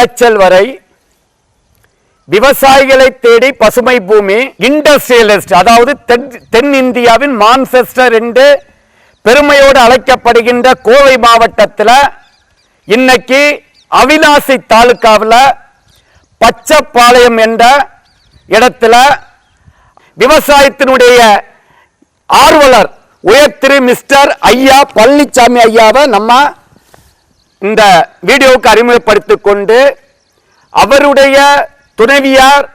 விளைச்சல் வரை விவசாயிகளை தேடி பசுமை பூமி இண்டஸ்ட்ரியலிஸ்ட் அதாவது தென் இந்தியாவின் மான்செஸ்டர் என்று பெருமையோடு அழைக்கப்படுகின்ற கோவை மாவட்டத்தில் இன்னைக்கு அவிநாசி தாலுகாவில் பச்சைப்பாளையம் என்ற இடத்துல விவசாயத்தினுடைய ஆர்வலர் உயர்திரு மிஸ்டர் ஐயா பழனிசாமி ஐயாவை நம்ம இந்த வீடியோவுக்கு அறிமுகப்படுத்திக் கொண்டு அவருடைய துணைவியார்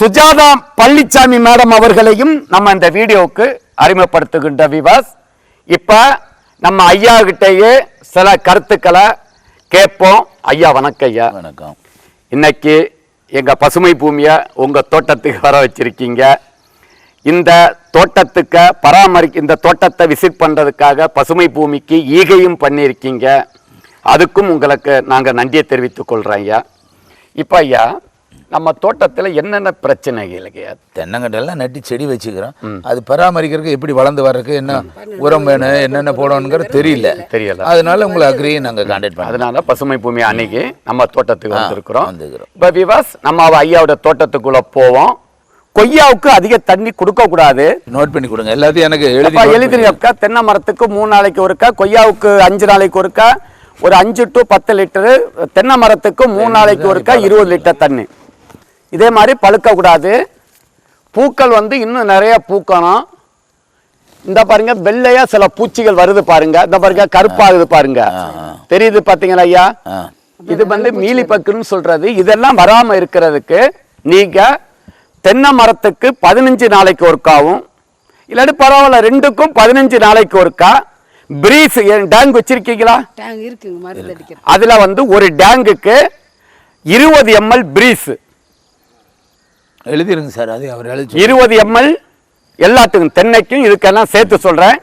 சுஜாதா பழனிசாமி மேடம் அவர்களையும் நம்ம இந்த வீடியோவுக்கு அறிமுகப்படுத்துகின்ற விவாஸ். இப்ப நம்ம ஐயா கிட்டயே சில கருத்துக்களை கேட்போம். ஐயா வணக்கம் ஐயா. வணக்கம். இன்னைக்கு எங்க பசுமை பூமியை உங்க தோட்டத்துக்கு வர வச்சிருக்கீங்க. இந்த தோட்டத்துக்கு பராமரிக்க இந்த தோட்டத்தை விசிட் பண்றதுக்காக பசுமை பூமிக்கு ஈகையும் பண்ணியிருக்கீங்க. அதுக்கும் உங்களுக்கு நாங்க நன்றியை தெரிவித்துக் கொள்றோம் ஐயா. இப்போ ஐயா நம்ம தோட்டத்துல என்னென்ன பிரச்சனைகள் தென்னங்கட்டெல்லாம் நட்டி செடி வச்சுக்கிறோம். அது பராமரிக்கிறதுக்கு எப்படி வளர்ந்து வர்றதுக்கு என்ன உரம் வேணும் என்னென்ன போடணுங்கிறது தெரியல. தெரியல. அதனால உங்களை அக்ரியை நாங்கள் கான்டாக்ட் பண்ணோம். அதனால பசுமை பூமி அன்னைக்கு நம்ம தோட்டத்துக்கு வந்திருக்கிறோம். வந்துக்கிறோம். இப்போ விவாஸ் நம்ம ஐயாவோட தோட்டத்துக்குள்ள போவோம். கொய்யாவுக்கு அதிக தண்ணி கொடுக்க கூடாது. நோட் பண்ணி கொடுங்க. எல்லாத்தையும் எனக்கு எழுதி எழுதி தென்னை மரத்துக்கு மூணு நாளைக்கு ஒருக்கா கொய்யாவுக்கு அஞ்சு நாளைக்கு ஒருக்கா ஒரு அஞ்சு டு பத்து லிட்டரு தென்னை மரத்துக்கு மூணு நாளைக்கு ஒருக்கா இருபது லிட்டர் தண்ணி. இதே மாதிரி பழுக்க கூடாது. பூக்கள் வந்து இன்னும் நிறைய பூக்கணும். இந்த பாருங்க வெள்ளையா சில பூச்சிகள் வருது பாருங்க. இந்த பாருங்க கருப்பாகுது பாருங்க. தெரியுது பாத்தீங்களா ஐயா? இது வந்து மீலிப்பக்குன்னு சொல்றது. இதெல்லாம் வராம இருக்கிறதுக்கு நீங்க தென்னை மரத்துக்கு பதினஞ்சு நாளைக்கு ஒருக்காவும் இல்லாட்டி பரவாயில்ல ரெண்டுக்கும் பதினஞ்சு நாளைக்கு ஒருக்கா பிரீஸ் டேங்க் வச்சிருக்கீங்களா? அதுல வந்து ஒரு டேங்குக்கு இருபது எம்எல் பிரீஸ் எழுதிருங்க சார் அது அவர் எழுதி. இருபது எம்எல் எல்லாத்துக்கும் தென்னைக்கும் இதுக்கெல்லாம் சேர்த்து சொல்றேன்.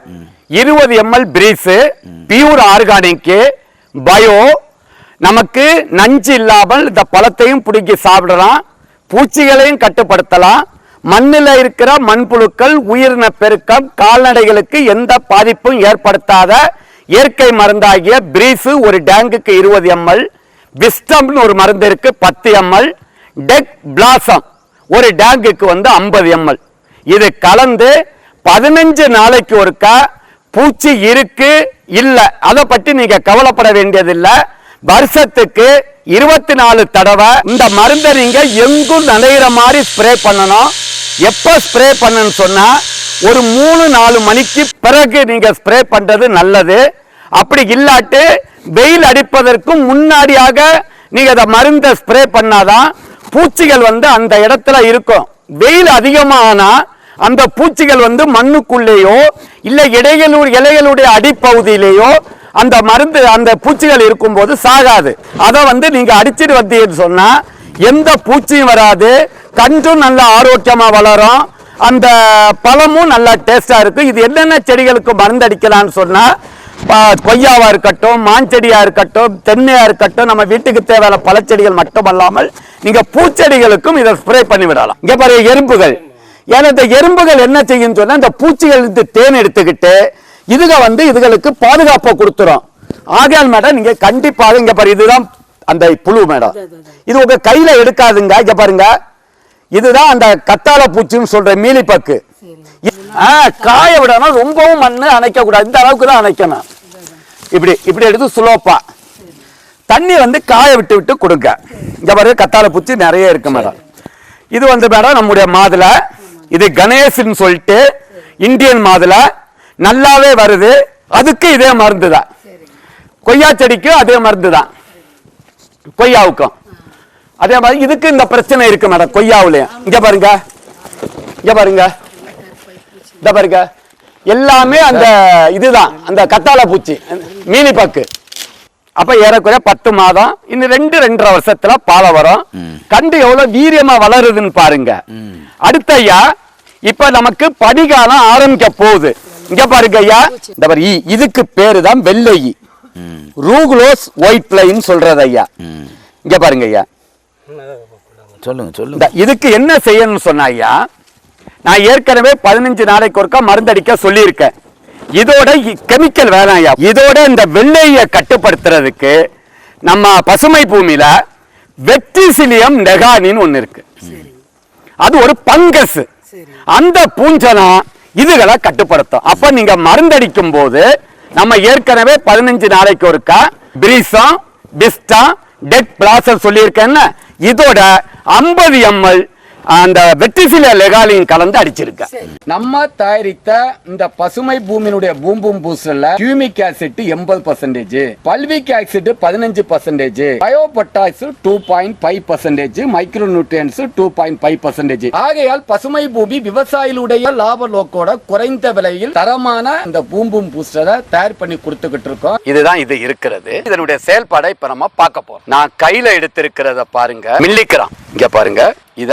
இருபது எம்எல் பிரீஸ் பியூர் ஆர்கானிக் பயோ நமக்கு நஞ்சு இல்லாமல் இந்த பழத்தையும் பிடிக்கி சாப்பிடலாம் பூச்சிகளையும் கட்டுப்படுத்தலாம். மண்ணில் இருக்கிற மண்புழுக்கள் உயிரின பெருக்கம் கால்நடைகளுக்கு எந்த பாதிப்பும் ஏற்படுத்தாத இயற்கை மருந்தாகிய பிரீஸு ஒரு டேங்குக்கு இருபது எம்எல் விஸ்டம்னு ஒரு மருந்து இருக்கு பத்து எம்எல் டெக் பிளாசம் ஒரு டேங்குக்கு வந்து ஐம்பது எம்எல். இது கலந்து பதினஞ்சு நாளைக்கு ஒருக்கா பூச்சி இருக்கு இல்லை. அதை பற்றி நீங்க கவலைப்பட வேண்டியதில்லை. வருஷத்துக்கு இருபத்தி நாலு தடவை இந்த மருந்தை நீங்க எங்கும் நனைகிற மாதிரி ஸ்ப்ரே பண்ணணும். எப்போ ஸ்ப்ரே பண்ணுன்னு சொன்னால் ஒரு மூணு நாலு மணிக்கு பிறகு நீங்கள் ஸ்ப்ரே பண்ணுறது நல்லது. அப்படி இல்லாட்டு வெயில் அடிப்பதற்கும் முன்னாடியாக நீங்கள் அதை மருந்தை ஸ்ப்ரே பண்ணாதான் பூச்சிகள் வந்து அந்த இடத்துல இருக்கும். வெயில் அதிகமானால் அந்த பூச்சிகள் வந்து மண்ணுக்குள்ளேயோ இல்லை இடைகளு இலைகளுடைய அடிப்பகுதியிலேயோ அந்த மருந்து அந்த பூச்சிகள் இருக்கும்போது சாகாது. அதை வந்து நீங்கள் அடிச்சிட்டு வந்தீங்கன்னு சொன்னால் எந்த பூச்சியும் வராது. கன்றும் நல்ல ஆரோக்கியமா வளரும். அந்த பழமும் நல்லா டேஸ்டா இருக்கும். இது என்னென்ன செடிகளுக்கு மருந்து அடிக்கலாம்னு சொன்னா ப- கொய்யாவா இருக்கட்டும் மாஞ்செடியா இருக்கட்டும் தென்னையா இருக்கட்டும் நம்ம வீட்டுக்கு தேவையான பழச்செடிகள் மட்டுமல்லாமல் நீங்க பூச்செடிகளுக்கும் இதை ஸ்ப்ரே பண்ணி விடலாம். இங்க பாருங்க எறும்புகள். ஏன்னா இந்த எறும்புகள் என்ன செய்யும் சொன்னா இந்த பூச்சிகள் இருந்து தேன் எடுத்துக்கிட்டு இதுக வந்து இதுகளுக்கு பாதுகாப்பை கொடுத்துரும். ஆகையால் மேடம் நீங்க கண்டிப்பாக இங்க பாரு இதுதான் அந்த புழு மேடம். இது உங்க கையில எடுக்காதுங்க. இங்க பாருங்க. இதுதான் அந்த கத்தாழ பூச்சின்னு சொல்ற மீலிப்பக்கு ஆ, காய விடணும் ரொம்பவும் மண்ணு அணைக்க கூடாது இந்த அளவுக்கு தான் அணைக்கணும். இப்படி இப்படி எடுத்து சுலோப்பா. தண்ணி வந்து காய விட்டு விட்டு கொடுங்க. இங்க பாருங்க கத்தாழ பூச்சி நிறைய இருக்கு மேடம். இது வந்து மேடம் நம்முடைய மாதுளை. இது கணேசன் சொல்லிட்டு இந்தியன் மாதுளை. நல்லாவே வருது. அதுக்கு இதே மருந்து தான் கொய்யா செடிக்கும் அதே மருந்து தான் கொய்யாவுக்கும். அதே மாதிரி இதுக்கு இந்த பிரச்சனை இருக்கு மேடம் கொய்யாவுலயும் இங்க பாருங்க. இங்க பாருங்க. இந்த பாருங்க. எல்லாமே அந்த இதுதான் அந்த கத்தாழை பூச்சி மீனிப்பாக்கு அப்ப ஏறக்குறைய பத்து மாதம் இன்னும் ரெண்டு ரெண்டரை வருஷத்துல பாலை வரும். கண்டு எவ்வளவு வீரியமா வளருதுன்னு பாருங்க. அடுத்த ஐயா இப்ப நமக்கு பனிகாலம் ஆரம்பிக்க போகுது. இங்க பாருங்க ஐயா. இந்த பாரு. இதுக்கு பேரு தான் வெள்ளை. ரூகுலோஸ் ஒயிட் பிளைன்னு சொல்றது ஐயா. இங்க பாருங்க ஐயா. சொல்லுங்க சொல்லுங்க. இதுக்கு என்ன செய்யணும்னு சொன்னா ஐயா நான் ஏற்கனவே பதினஞ்சு நாளைக்கு ஒருக்கா மருந்தடிக்க சொல்லியிருக்கேன். இதோட கெமிக்கல் வேணாம் ஐயா. இதோட இந்த வெள்ளையை கட்டுப்படுத்துறதுக்கு நம்ம பசுமை பூமியில வெட்டிசிலியம் நெகானின்னு ஒண்ணு இருக்கு. அது ஒரு பங்கஸ். அந்த பூஞ்சனா இதுகளை கட்டுப்படுத்தும். அப்ப நீங்க மருந்தடிக்கும் போது நம்ம ஏற்கனவே பதினஞ்சு நாளைக்கு ஒருக்கா பிரீசம் பிஸ்டா டெட் பிளாசர் சொல்லியிருக்கேன்ல இதோட ஐம்பது எம்எல் அந்த வெட்டிசில லெகாலின் கலந்து அடிச்சிருக்க. நம்ம தயாரித்த இந்த பசுமை பூமியினுடைய பூம் பூம் பூஸ்டர்ல கியூமிக் ஆசிட் எண்பது பர்சன்டேஜ் பல்விக் ஆசிட் பதினஞ்சு percentage bio potash two point five percentage micronutrients two point five percentage ஆகையால் பசுமை பூமி விவசாயிகளுடைய லாப நோக்கோட குறைந்த விலையில் தரமான இந்த பூம் பூம் பூஸ்டரை தயார் பண்ணி கொடுத்துக்கிட்டு இருக்கோம். இதுதான் இது இருக்கிறது. இதனுடைய செயல்பாடை இப்ப நம்ம பார்க்க போறோம். நான் கையில எடுத்திருக்கிறத பாருங்க. மில்லிக்கிறான் இங்க பாருங்க. இத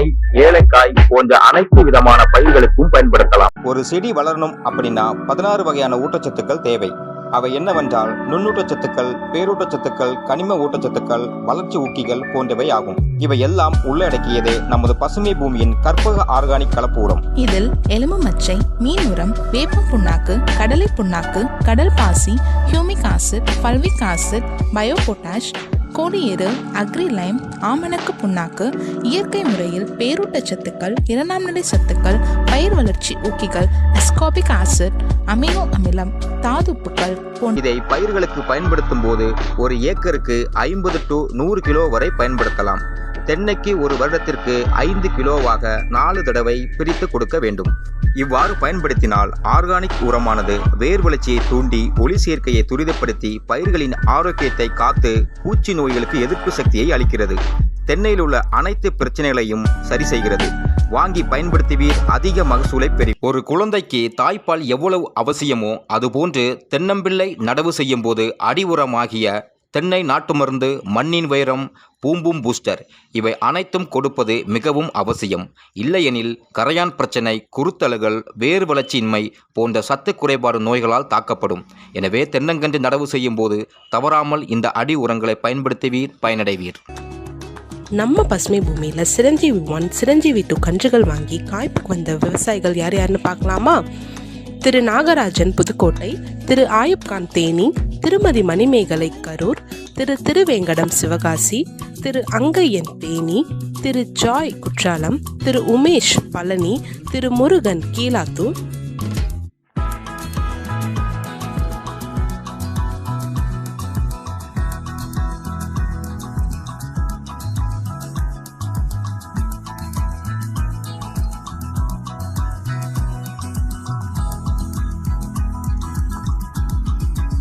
ஏலக்காய் போன்ற அனைத்து விதமான பயிர்களுக்கும் பயன்படுத்தலாம். ஒரு செடி வளரணும் அப்படின்னா பதினாறு வகையான ஊட்டச்சத்துக்கள் தேவை. அவை என்னவென்றால் நுண்ணூட்டச்சத்துக்கள் பேரூட்டச்சத்துக்கள் கனிம ஊட்டச்சத்துக்கள் வளர்ச்சி ஊக்கிகள் போன்றவை ஆகும். இவை எல்லாம் உள்ளடக்கியதே நமது பசுமை பூமியின் கற்பக ஆர்கானிக் கலப்பு உரம் இதில் எலும்பு மச்சை மீன் உரம் வேப்பம் புண்ணாக்கு கடலை புண்ணாக்கு கடல் பாசி humic acid fulvic acid bio potash கோடியேறு agri lime ஆமணக்கு புண்ணாக்கு இயற்கை முறையில் பேரூட்டச்சத்துக்கள் இரண்டாம் நிலை சத்துக்கள் பயிர் வளர்ச்சி ஊக்கிகள் அஸ்காபிக் ஆசிட் அமினோ அமிலம் தாதுப்புக்கள் இதை பயிர்களுக்கு பயன்படுத்தும் போது ஒரு ஏக்கருக்கு ஐம்பது டு நூறு கிலோ வரை பயன்படுத்தலாம். தென்னைக்கு ஒரு வருடத்திற்கு ஐந்து கிலோவாக நாலு தடவை பிரித்து கொடுக்க வேண்டும். இவ்வாறு பயன்படுத்தினால் ஆர்கானிக் உரமானது வேர் வளர்ச்சியை தூண்டி ஒளி சேர்க்கையை துரிதப்படுத்தி பயிர்களின் ஆரோக்கியத்தை காத்து பூச்சி நோய்களுக்கு எதிர்ப்பு சக்தியை அளிக்கிறது. தென்னையில் உள்ள அனைத்து பிரச்சனைகளையும் சரி செய்கிறது. வாங்கி பயன்படுத்துவீர் அதிக மகசூலை பெறி ஒரு குழந்தைக்கு தாய்ப்பால் எவ்வளவு அவசியமோ அதுபோன்று தென்னம்பிள்ளை நடவு செய்யும் போது அடி உரமாகிய தென்னை நாட்டு மருந்து மண்ணின் வைரம் பூம்பும் பூஸ்டர் இவை அனைத்தும் கொடுப்பது மிகவும் அவசியம். இல்லையெனில் கரையான் பிரச்சனை குருத்தலுகள் வேறு வளர்ச்சியின்மை போன்ற சத்து குறைபாடு நோய்களால் தாக்கப்படும். எனவே தென்னங்கன்று நடவு செய்யும் போது தவறாமல் இந்த அடி உரங்களை பயன்படுத்துவீர் பயனடைவீர். நம்ம பசுமை பூமியில் சிரஞ்சீவி ஒன் சிரஞ்சீவி டூ கன்றுகள் வாங்கி காய்ப்புக்கு வந்த விவசாயிகள் யார் யாருன்னு பார்க்கலாமா? திரு நாகராஜன் புதுக்கோட்டை திரு ஆயுப்கான் தேனி திருமதி மணிமேகலை கரூர் திரு திருவேங்கடம் சிவகாசி திரு அங்கையன் தேனி திரு ஜாய் குற்றாலம் திரு உமேஷ் பழனி திரு முருகன் கீழாத்தூர்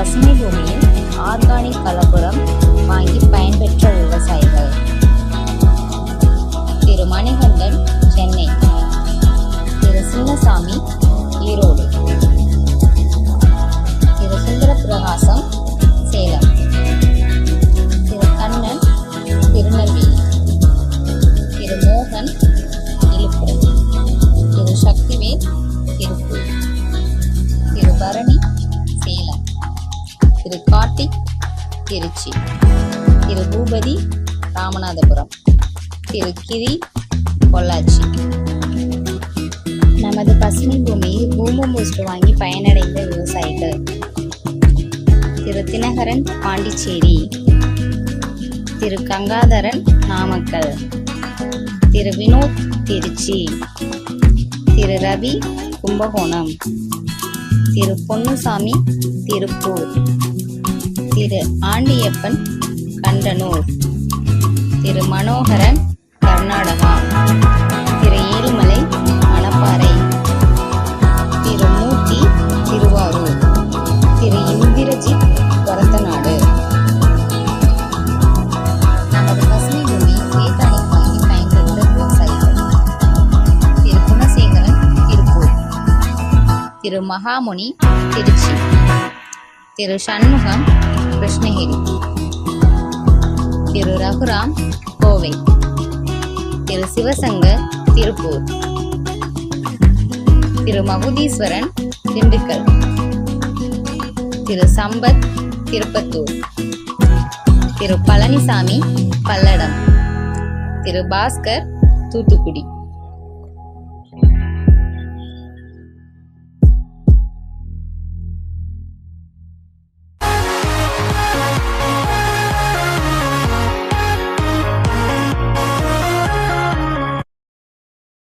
பசுமை பூமியில் ஆர்கானிக் கலப்புரம் வாங்கி பயன்பெற்ற விவசாயிகள். திரு. மணிகண்டன் சென்னை. திரு. சின்னசாமி ஈரோடு. திரு. சுந்தர பிரகாசம் சேலம். பசுமை பூமியில் பூமம் பூஸ்ட் வாங்கி பயனடைந்த விவசாயிகள். திரு தினகரன் பாண்டிச்சேரி. திரு கங்காதரன் நாமக்கல். திரு வினோத் திருச்சி. திரு ரவி கும்பகோணம். திரு பொன்னுசாமி திருப்பூர். திரு ஆண்டியப்பன் கண்டனூர். திரு மனோகரன் கர்நாடகா. திரு மகாமுனி திருச்சி திரு சண்முகம் கிருஷ்ணகிரி திரு ரகுராம் கோவை திரு சிவசங்கர் திருப்பூர் திரு மகுதீஸ்வரன் திண்டுக்கல் திரு சம்பத் திருப்பத்தூர் திரு பழனிசாமி பல்லடம் திரு பாஸ்கர் தூத்துக்குடி.